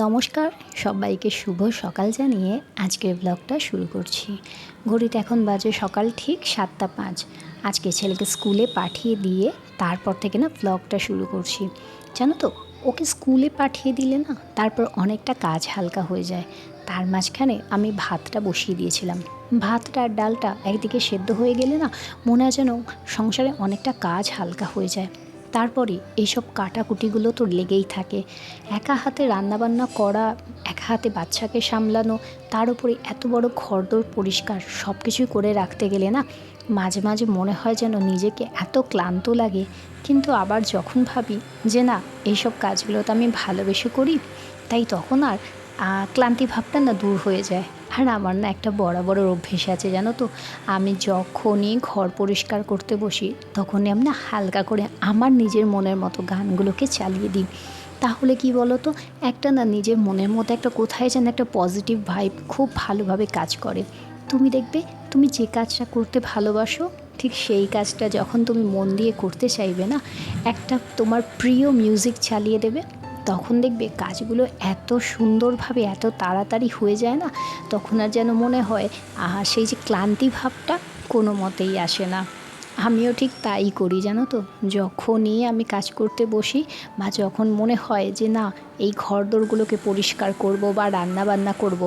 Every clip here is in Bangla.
নমস্কার, সবাইকে শুভ সকাল জানিয়ে আজকের ব্লগটা শুরু করছি। ঘড়িতে এখন বাজে সকাল ঠিক সাতটা পাঁচ। আজকে ছেলেকে স্কুলে পাঠিয়ে দিয়ে তারপর থেকে না ব্লগটা শুরু করছি। জানো তো, ওকে স্কুলে পাঠিয়ে দিলে না তারপর অনেকটা কাজ হালকা হয়ে যায়। তার মাঝখানে আমি ভাতটা বসিয়ে দিয়েছিলাম। ভাতটা আর ডালটা একদিকে সেদ্ধ হয়ে গেলে না মনে হয় যেন সংসারে অনেকটা কাজ হালকা হয়ে যায়। তারপরে এইসব কাটাকুটিগুলো তো লেগেই থাকে। একা হাতে রান্নাবান্না করা, একা হাতে বাচ্চাকে সামলানো, তার উপরে এত বড় ঘরদোর পরিষ্কার সব কিছুই করে রাখতে গেলে না মাঝে মাঝে মনে হয় যেন নিজেকে এত ক্লান্ত লাগে। কিন্তু আবার যখন ভাবি যে না, এইসব কাজগুলো তো আমি ভালোবেসে করি, তাই তখন আর ক্লান্তি ভাবটা না দূর হয়ে যায়। আর আমার না একটা বড় অভ্যেস আছে, জানো তো? আমি যখনই ঘর পরিষ্কার করতে বসি, তখনই আমি না হালকা করে আমার নিজের মনের মতো গানগুলোকে চালিয়ে দিই। তাহলে কি বলো তো একটা না নিজের মনের মধ্যে একটা কোথায় যেন একটা পজিটিভ ভাইব খুব ভালোভাবে কাজ করে। তুমি দেখবে, তুমি যে কাজটা করতে ভালোবাসো, ঠিক সেই কাজটা যখন তুমি মন দিয়ে করতে চাইবে না, একটা তোমার প্রিয় মিউজিক চালিয়ে দেবে। তখন দেখবে কাজগুলো এত সুন্দরভাবে, এত তাড়াতাড়ি হয়ে যায় না? তখন আর যেন মনে হয় সেই যে ক্লান্তি ভাবটা কোনো মতেই আসে না। আমিও ঠিক তাই করি, জানো তো? যখনই আমি কাজ করতে বসি বা যখন মনে হয় যে, না, এই ঘরদোরগুলোকে পরিষ্কার করব বা রান্না বান্না করব,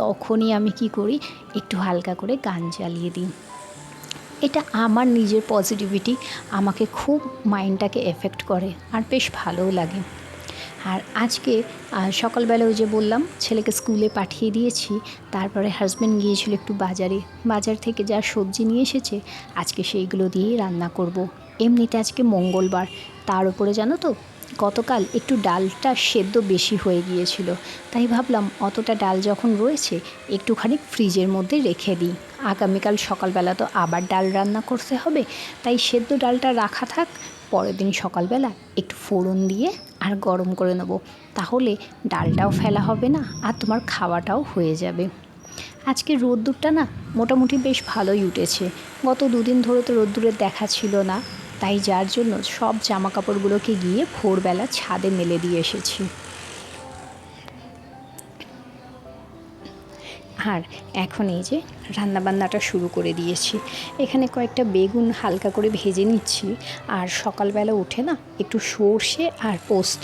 তখনই আমি কি করি? একটু হালকা করে গান চালিয়ে দিই। এটা আমার নিজের পজিটিভিটি আমাকে খুব মাইন্ডটাকে এফেক্ট করে, আর বেশ ভালোও লাগে। আর আজকে সকালবেলা ওই যে বললাম, ছেলেকে স্কুলে পাঠিয়ে দিয়েছি, তারপরে হাজব্যান্ড গিয়েছিল একটু বাজারে বাজার থেকে যা সবজি নিয়ে এসেছে, আজকে সেইগুলো দিয়েই রান্না করব। এমনিতে আজকে মঙ্গলবার, তার উপরে জানো তো গতকাল একটু ডালটা সেদ্ধ বেশি হয়ে গিয়েছিল। তাই ভাবলাম, অতটা ডাল যখন রয়েছে, একটুখানি ফ্রিজের মধ্যে রেখে দিই। আগামীকাল সকালবেলা তো আবার ডাল রান্না করতে হবে। তাই সেদ্ধ ডালটা রাখা থাক, পরের দিন সকালবেলা একটু ফোড়ন দিয়ে আর গরম করে নেব। তাহলে ডালটাও ফেলা হবে না, আর তোমার খাওয়াটাও হয়ে যাবে। আজকে রোদ্দুরটা না মোটামুটি বেশ ভালোই উঠেছে। গত দুদিন ধরে তো রোদ্দুরের দেখা ছিল না। তাই যার জন্য সব জামা কাপড়গুলোকে গিয়ে ভোরবেলা ছাদে মেলে দিয়ে এসেছি। আর এখন এই যে রান্নাবান্নাটা শুরু করে দিয়েছি। এখানে কয়েকটা বেগুন হালকা করে ভেজে নিচ্ছি। আর সকালবেলা উঠে না একটু সর্ষে আর পোস্ত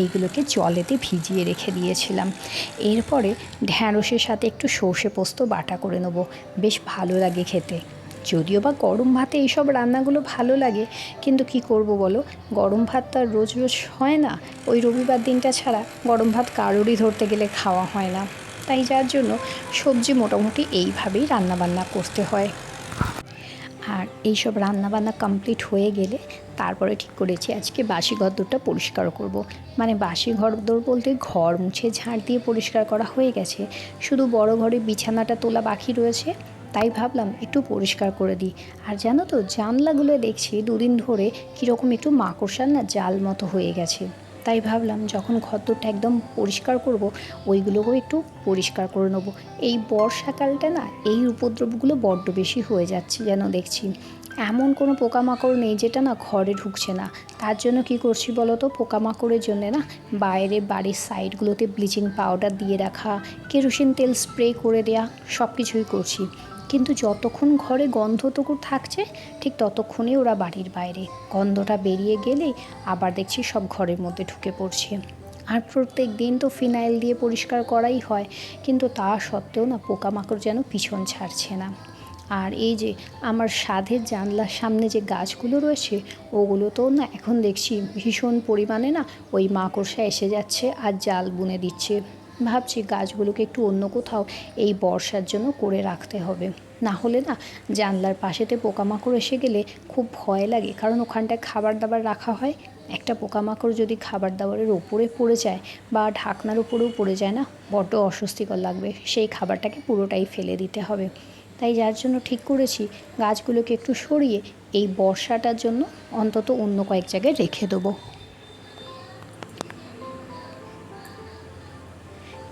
এইগুলোকে জলেতে ভিজিয়ে রেখে দিয়েছিলাম। এরপরে ঢ্যাঁড়সের সাথে একটু সর্ষে পোস্ত বাটা করে নেব। বেশ ভালো লাগে খেতে। যদিও বা গরম ভাতে এইসব রান্নাগুলো ভালো লাগে, কিন্তু কি করব বলো? গরম ভাত তো আর রোজ রোজ হয় না। ওই রবিবার দিনটা ছাড়া গরম ভাত কারোরই ধরতে গেলে খাওয়া হয় না। তাই যার জন্য সবজি মোটামুটি এইভাবেই রান্নাবান্না করতে হয়। আর এইসব রান্নাবান্না কমপ্লিট হয়ে গেলে তারপরে ঠিক করেছি আজকে বাসি ঘরদোরটা পরিষ্কার করব। মানে বাসি ঘর ঘরদোর বলতে ঘর মুছে ঝাড় দিয়ে পরিষ্কার করা হয়ে গেছে। শুধু বড় ঘরে বিছানাটা তোলা বাকি রয়েছে। তাই ভাবলাম একটু পরিষ্কার করে দিই। আর জানো তো, জানলাগুলো দেখছি দুদিন ধরে কীরকম একটু মাকড়সার না জাল মতো হয়ে গেছে। তাই ভাবলাম যখন ঘরদোরটা একদম পরিষ্কার করব, ওইগুলোকেও একটু পরিষ্কার করে নেব। এই বর্ষাকালটা না, এই উপদ্রবগুলো বড্ড বেশি হয়ে যাচ্ছে যেন দেখছি। এমন কোনো পোকামাকড় নেই যেটা না ঘরে ঢুকছে না। তার জন্য কি করছি বলো তো? পোকামাকড়ের জন্য না বাইরে বাড়ির সাইডগুলোতে ব্লিচিং পাউডার দিয়ে রাখা, কেরোসিন তেল স্প্রে করে দেয়া সব কিছুই করছি। কিন্তু যতক্ষণ ঘরে গন্ধটুকু থাকছে, ঠিক ততক্ষণই ওরা বাড়ির বাইরে। গন্ধটা বেরিয়ে গেলে আবার দেখছি সব ঘরের মধ্যে ঢুকে পড়ছে। আর প্রত্যেক দিন তো ফিনাইল দিয়ে পরিষ্কার করাই হয়, কিন্তু তা সত্ত্বেও না পোকামাকড় যেন পিছন ছাড়ছে না। আর এই যে আমার সাধের জানলার সামনে যে গাছগুলো রয়েছে ওগুলো তো না এখন দেখছি ভীষণ পরিমাণে না ওই মাকড়সা এসে যাচ্ছে আর জাল বুনে দিচ্ছে। ভাবছি গাছগুলোকে একটু অন্য কোথাও এই বর্ষার জন্য করে রাখতে হবে। না হলে না জানলার পাশেতে পোকামাকড় এসে গেলে খুব ভয় লাগে। কারণ ওখানটায় খাবার দাবার রাখা হয়। একটা পোকামাকড় যদি খাবার দাবারের ওপরে পড়ে যায় বা ঢাকনার উপরেও পড়ে যায় না, বড্ড অস্বস্তিকর লাগবে। সেই খাবারটাকে পুরোটাই ফেলে দিতে হবে। তাই যার জন্য ঠিক করেছি, গাছগুলোকে একটু সরিয়ে এই বর্ষাটার জন্য অন্তত অন্য কয়েক জায়গায় রেখে দেবো।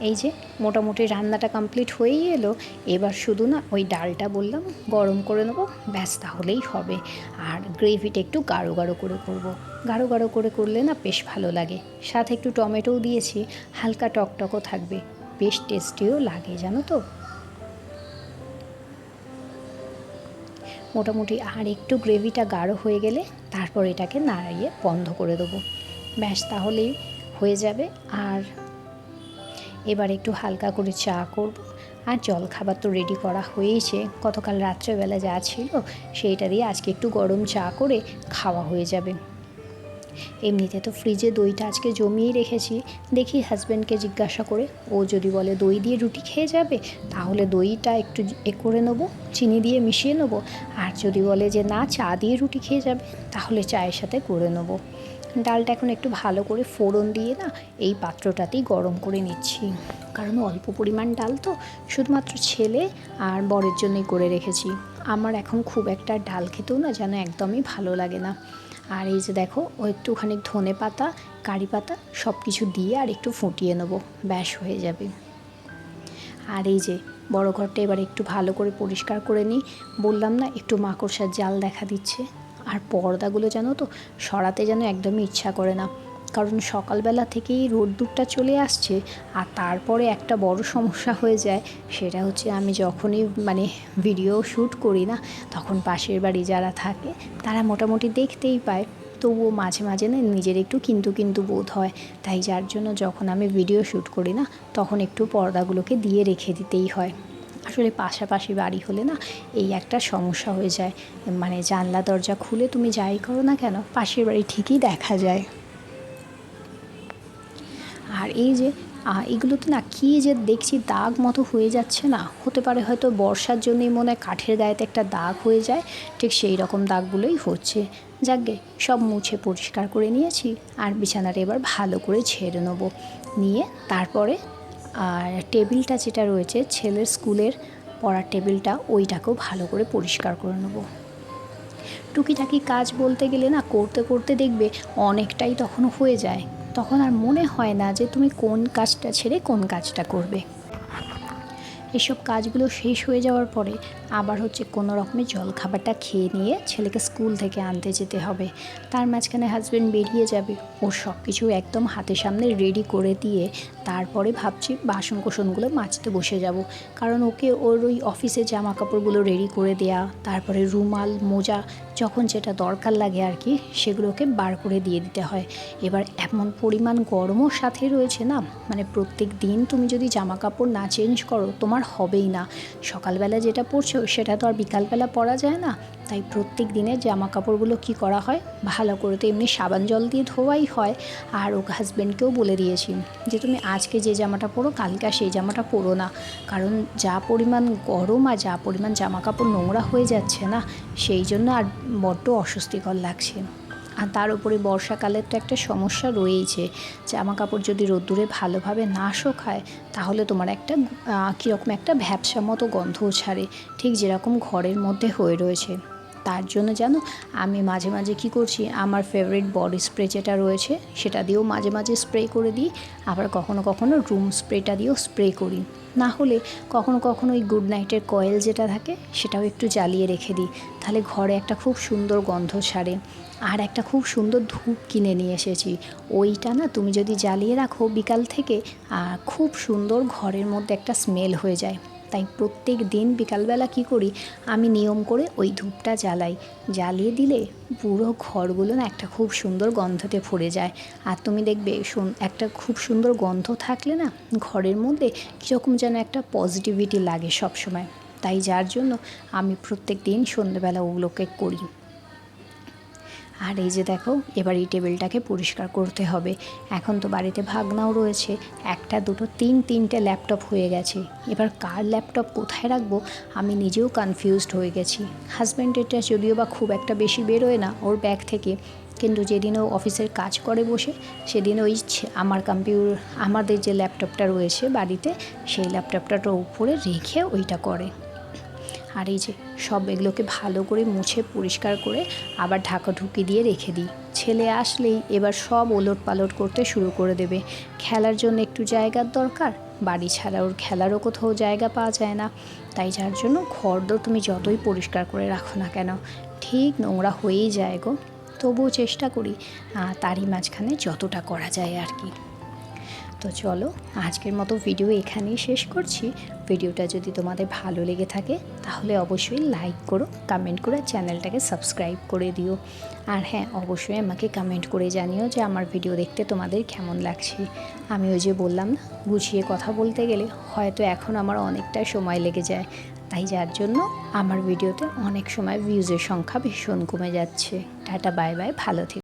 এই যে মোটামুটি রান্নাটা কমপ্লিট হয়েই এলো, এবার শুধু না ওই ডালটা বললাম, গরম করে নেব, ব্যাস তাহলেই হবে। আর গ্রেভিটা একটু গাঢ় গাঢ় করে করব। গাঢ় গাঢ় করে করলে না বেশ ভালো লাগে। সাথে একটু টমেটোও দিয়েছি, হালকা টকটকও থাকবে। বেশ টেস্টিও লাগে, জানো তো? মোটামুটি আর একটু গ্রেভিটা গাঢ় হয়ে গেলে তারপর এটাকে নাড়াইয়ে বন্ধ করে দেবো। ব্যাস তাহলেই হয়ে যাবে। আর এবার একটু হালকা করে চা করব। আর জল খাবার তো রেডি করা হয়েছে। গতকাল রাত্রেবেলা যা ছিল সেইটা দিয়ে আজকে একটু গরম চা করে খাওয়া হয়ে যাবে। এমনিতে তো ফ্রিজে দইটা আজকে জমিয়েই রেখেছি। দেখি হাজব্যান্ডকে জিজ্ঞাসা করে, ও যদি বলে দই দিয়ে রুটি খেয়ে যাবে, তাহলে দইটা একটু এ করে নেব, চিনি দিয়ে মিশিয়ে নেব। আর যদি বলে যে না, চা দিয়ে রুটি খেয়ে যাবে, তাহলে চায়ের সাথে করে নেব। ডালটা এখন একটু ভালো করে ফোড়ন দিয়ে না এই পাত্রটাতেই গরম করে নিচ্ছি। কারণ অল্প পরিমাণ ডাল তো, শুধুমাত্র ছেলে আর বরের জন্যই করে রেখেছি। আমার এখন খুব একটা ডাল খেতেও না যেন একদমই ভালো লাগে না। আর এই যে দেখো, ও একটুখানি ধনে পাতা, কারি পাতা সব কিছু দিয়ে আর একটু ফুটিয়ে নেব, ব্যাস হয়ে যাবে। আর এই যে বড় ঘরটা এবার একটু ভালো করে পরিষ্কার করে নিই। বললাম না, একটু মাকড়সার জাল দেখা দিচ্ছে। আর পর্দাগুলো যেন তো সরাতে যেন একদমই ইচ্ছা করে না। কারণ সকালবেলা থেকেই রোদ্দুরটা চলে আসছে আর তারপরে একটা বড় সমস্যা হয়ে যায়, সেটা হচ্ছে আমি যখনই মানে ভিডিও শ্যুট করি না, তখন পাশের বাড়ি যারা থাকে, তারা মোটামুটি দেখতেই পায়। তবুও মাঝে মাঝে না নিজের একটু কিন্তু কিন্তু বোধ হয়। তাই যার জন্য যখন আমি ভিডিও শ্যুট করি না, তখন একটু পর্দাগুলোকে দিয়ে রেখে দিতেই হয়। আসলে পাশাপাশি বাড়ি হলে না এই একটা সমস্যা হয়ে যায়। মানে জানলা, দরজা খুলে তুমি যাই করো না কেন, পাশের বাড়ি ঠিকই দেখা যায়। আর এই যে এগুলোতে না কী যে দেখছি দাগ মতো হয়ে যাচ্ছে না। হতে পারে হয়তো বর্ষার জন্যই মনে হয় কাঠের গায়েতে একটা দাগ হয়ে যায়, ঠিক সেই রকম দাগগুলোই হচ্ছে। যাকগে, সব মুছে পরিষ্কার করে নিয়েছি, আর বিছানাটা এবার ভালো করে ছেড়ে নেব। নিয়ে তারপরে আর টেবিলটা যেটা রয়েছে, ছেলের স্কুলের পড়ার টেবিলটা, ওইটাকেও ভালো করে পরিষ্কার করে নেব। টুকিটাকি কাজ বলতে গেলে না, করতে করতে দেখবে অনেকটাই তখন হয়ে যায়। তখন আর মনে হয় না যে তুমি কোন কাজটা ছেড়ে কোন কাজটা করবে। এসব কাজগুলো শেষ হয়ে যাওয়ার পরে আবার হচ্ছে কোনো রকমের জল খাবারটা খেয়ে নিয়ে ছেলেকে স্কুল থেকে আনতে যেতে হবে। তার মাঝখানে হাজব্যান্ড বেরিয়ে যাবে। ওর সব কিছু একদম হাতের সামনে রেডি করে দিয়ে তারপরে ভাবছি বাসন কোসনগুলো মাজতে বসে যাব। কারণ ওকে ওর ওই অফিসে জামা কাপড়গুলো রেডি করে দেয়া, তারপরে রুমাল, মোজা যখন যেটা দরকার লাগে আর কি, সেগুলোকে বার করে দিয়ে দিতে হয়। এবার এমন পরিমাণ গরমও সাথে রয়েছে না মানে প্রত্যেক দিন তুমি যদি জামা কাপড় না চেঞ্জ করো, তোমার হবেই না। সকালবেলা যেটা পরছো, সেটা তো আর বিকালবেলা পরা যায় না। তাই প্রত্যেক দিনের জামা কাপড়গুলো কি করা হয়? ভালো করে তো এমনি সাবান জল দিয়ে ধোয়াই হয়। আর ওকে হাজব্যান্ডকেও বলে দিয়েছি যে, তুমি আজকে যে জামাটা পরো, কালকে সেই জামাটা পরো না। কারণ যা পরিমাণ গরম আর যা পরিমাণ জামা কাপড় নোংরা হয়ে যাচ্ছে না, সেই জন্য আর বড্ড অস্বস্তিকর লাগছে। আর তার উপরে বর্ষাকালের তো একটা সমস্যা রয়েইছে। জামা কাপড় যদি রোদ্দুরে ভালোভাবে না শোকায়, তাহলে তোমার একটা কীরকম একটা ভ্যাবসা মতো গন্ধও ছাড়ে, ঠিক যেরকম ঘরের মধ্যে হয়ে রয়েছে। তার জন্য জানো, আমি মাঝে মাঝে কি করছি, আমার ফেভারিট বডি স্প্রে যেটা রয়েছে, সেটা দিয়েও মাঝে মাঝে স্প্রে করে দিই, আবার কখনো কখনো রুম স্প্রেটা দিয়েও স্প্রে করি। না হলে কখনো কখনো ওই গুড নাইটের কয়েল যেটা থাকে, সেটাও একটু জ্বালিয়ে রেখে দিই। তাহলে ঘরে একটা খুব সুন্দর গন্ধ ছাড়ে। আর একটা খুব সুন্দর ধূপ কিনে নিয়ে এসেছি। ওইটা না তুমি যদি জ্বালিয়ে রাখো বিকাল থেকে খুব সুন্দর ঘরের মধ্যে একটা স্মেল হয়ে যায়। তাই প্রত্যেক দিন বিকালবেলা কি করি? আমি নিয়ম করে ওই ধূপটা জ্বালাই। জ্বালিয়ে দিলে পুরো ঘরগুলো না একটা খুব সুন্দর গন্ধতে ভরে যায়। আর তুমি দেখবে একটা খুব সুন্দর গন্ধ থাকলে না ঘরের মধ্যে কীরকম যেন একটা পজিটিভিটি লাগে সবসময়। তাই যার জন্য আমি প্রত্যেক দিন সন্ধ্যেবেলা ওগুলোকে করি। আর এই যে দেখো, এবার এই টেবিলটাকে পরিষ্কার করতে হবে। এখন তো বাড়িতে ভাগনাও রয়েছে। একটা, দুটো, তিন, তিনটে ল্যাপটপ হয়ে গেছে। এবার কার ল্যাপটপ কোথায় রাখব? আমি নিজেও কনফিউজড হয়ে গেছি। হাজব্যান্ডেরটা যদিও বা খুব একটা বেশি বেরোয় না ওর ব্যাগ থেকে। কিন্তু যেদিন ও অফিসের কাজ করে বসে, সেদিন ওই আমার কম্পিউটার আমাদের যে ল্যাপটপটা রয়েছে বাড়িতে, সেই ল্যাপটপটার উপরে রেখে ওইটা করে। আর এই যে সব এগুলোকে ভালো করে মুছে পরিষ্কার করে আবার ঢাকা ঢুকি দিয়ে রেখে দিই। ছেলে আসলেই এবার সব ওলট পালট করতে শুরু করে দেবে। খেলার জন্য একটু জায়গার দরকার, বাড়ি ছাড়া ওর খেলারও কোথাও জায়গা পাওয়া যায় না। তাই যার জন্য ঘর দোর তুমি যতই পরিষ্কার করে রাখো না কেন, ঠিক নোংরা হয়েই যায় গো। তবুও চেষ্টা করি তারই মাঝখানে যতটা করা যায় আর কি। তো চলো, আজকের মতো ভিডিও এখানেই শেষ করছি। ভিডিওটা যদি তোমাদের ভালো লেগে থাকে, তাহলে অবশ্যই লাইক করো কমেন্ট করে চ্যানেলটাকে সাবস্ক্রাইব করে দিও। আর হ্যাঁ অবশ্যই আমাকে কমেন্ট করে জানিও যে আমার ভিডিও দেখতে তোমাদের কেমন লাগছে। আমি ওই যে বললাম না, গুছিয়ে কথা বলতে গেলে হয়তো এখন আমার অনেকটা সময় লেগে যায়। তাই যার জন্য আমার ভিডিওতে অনেক সময় ভিউজের সংখ্যা ভীষণ কমে যাচ্ছে। টাটা বাই বাই ভালো থেকো।